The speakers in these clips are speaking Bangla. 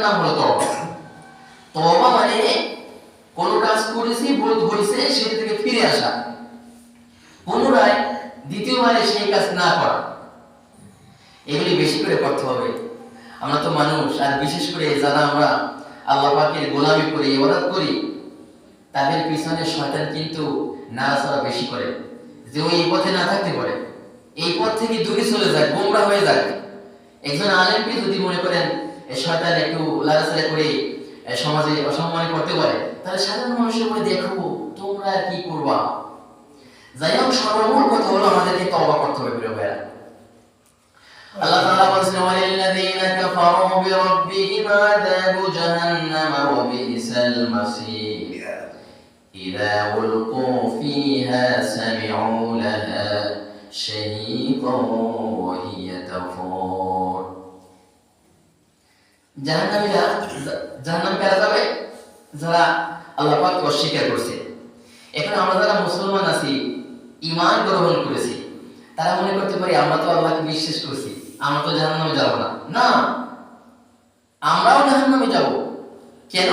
নাম হলো তওবা। মানে কোন কাজ করেছি বোধ হয়েছে সেটা থেকে ফিরে আসা। পুনরায় দ্বিতীয়বারে সেই কাজ না করা। এগুলি বেশি করে করতে হবে। আমরা তো মানুষ, আর বিশেষ করে যারা আমরা আল্লাহ পাকের গোলামি করি, ইবাদত করি, তাদের পিছনে শয়তান কিন্তু নাড়াচাড়া বেশি করে। যে ওই পথে না থাকতে পারে। এই পথ থেকে দূরে চলে যায় গোমরা হয়ে যায় একজন আলেমকে যদি মনে করেন শয়তান একটু লাড়াচাড়া করে এ সমাজে অসম্মান করতে পারে তাহলে সাধারণ মানুষের মনে দেখো তোমরা কি করবা যাই হোক সর্বমূল কথা হলো আমাদেরকে তওবা করতে হবে প্রিয় ভাইরা আল্লাহ তাআলা বলেছেন ওয়ালিল্লাযীনা কাফারু বিরাব্বিহিম আযাবু জাহান্নাম ওয়া বি'সাল মাসীর إذا ألقوا فيها سمعوا لها شهيقا وهي تفور জাহান্নামীরা করতে পারি আমরা তো যাব না। আমরাও জাহান্নামে কেন?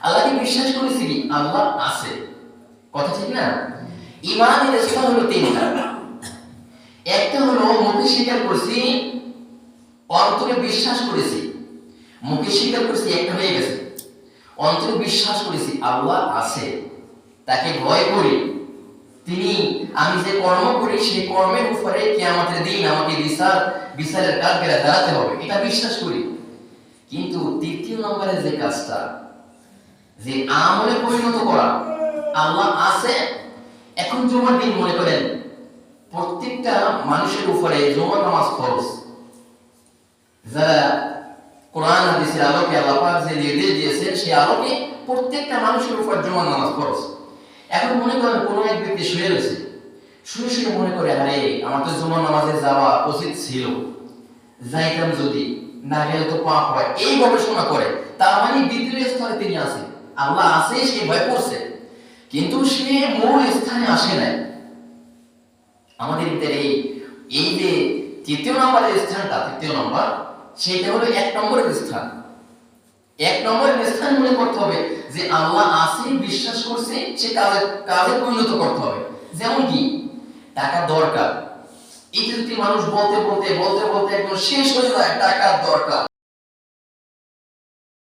আল্লাহকে বিশ্বাস করেছি আল্লাহ আছে। না? একটা হলো মুখে স্বীকার করছি, অন্তরে বিশ্বাস করেছি। মুখে স্বীকার করেছি, একটা হয়ে গেছে। অন্তরে বিশ্বাস করেছি, আল্লাহ আছে। তাকে ভয় করি। তিনি, আমি যে কর্ম করি, সেই কর্মের উপরে কিয়ামতের দিন আমাকে বিচার, বিচারের কাঠগড়ায় দাঁড়াতে হবে। এটা বিশ্বাস করি। কিন্তু তৃতীয় নম্বরে যে কাজটা, যে আমলে পরিণত করা, আল্লাহ আছে। এখন জুমার দিন, মনে করেন, প্রত্যেকটা মানুষের উপরে জুমার নামাজ ফরজ। যারা কোরআন, হাদিসের আলোকে, আল্লাহ পাক যে নির্দেশ দিয়েছেন, সেই আলোকে প্রত্যেকটা মানুষের উপর জুমার নামাজ ফরজ এখন মনে করেন কোনো এক ব্যক্তি শুয়ে রয়েছে। শুয়ে শুয়ে মনে করে, আরে, আমার তো জুমার নামাজে যাওয়া উচিত ছিল। যাইতাম যদি, না গেলে তো পাপ হয়। এই গবেষণা করে, তার মানে দ্বিতীয় স্তরে তিনি আছেন। আল্লাহ আছে, সে ভয় করছে। কিন্তু সে মূল স্থানে আসে নাই। আমাদের এই এই যে তৃতীয় নম্বরের স্থানটা, তৃতীয় নম্বর সেইটা হলো এক নম্বরের স্থান। এক নম্বরের স্থান মনে করতে হবে যে আল্লাহ আছে, বিশ্বাস করছে, সে কাজে কাজে পরিণত করতে হবে। যেমন কি? টাকা দরকার। এই যদি মানুষ বলতে বলতে বলতে বলতে একদম শেষ হয়ে যায় টাকার দরকার।